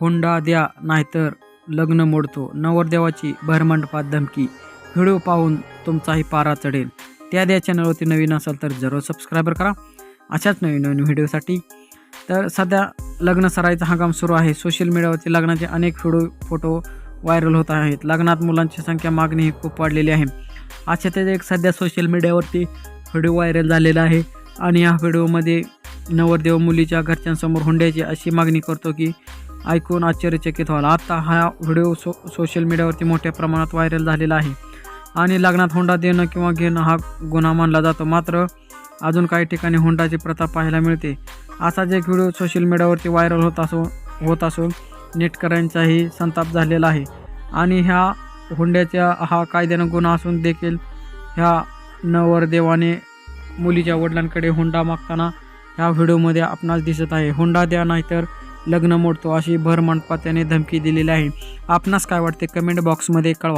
हुंडा द्या नाहीतर लग्न मोडतो. नवरदेवाची भरमंडपात धमकी. व्हिडिओ पाहून तुमचाही पारा चढेल. त्या द्या चॅनलवरती नवीन असाल तर जरूर सबस्क्रायबर करा. अशाच नवीन नवीन व्हिडिओसाठी. तर सध्या लग्न सराईचा हंगाम सुरू आहे. सोशल मीडियावरती लग्नाचे अनेक व्हिडिओ फोटो व्हायरल होत आहेत. लग्नात मुलांची संख्या मागणी ही खूप वाढलेली आहे. अशातच एक सध्या सोशल मीडियावरती व्हिडिओ व्हायरल झालेला आहे. आणि या व्हिडिओमध्ये नवरदेव मुलीच्या घरच्यांसमोर हुंड्याची अशी मागणी करतो की ऐकून आश्चर्यचकित व्हाल. आता हा व्हिडिओ सो सोशल मीडियावरती मोठ्या प्रमाणात व्हायरल झालेला आहे. आणि लग्नात हुंडा देणं किंवा घेणं हा गुन्हा मानला जातो. मात्र अजून काही ठिकाणी हुंडाची प्रथा पाहायला मिळते. असाच एक व्हिडिओ सोशल मीडियावरती व्हायरल होत असो होत असून नेटकऱ्यांचाही संताप झालेला आहे. आणि ह्या हुंड्याच्या हा कायद्यानं गुन्हा असून देखील ह्या नवरदेवाने मुलीच्या वडिलांकडे हुंडा मागताना ह्या व्हिडिओमध्ये आपणास दिसत आहे. हुंडा द्या नाहीतर लग्न मोडतो अशी भर मंडपात त्याने धमकी दिलेली आहे. आपणास काय वाटते? कमेंट बॉक्समध्ये कळवा.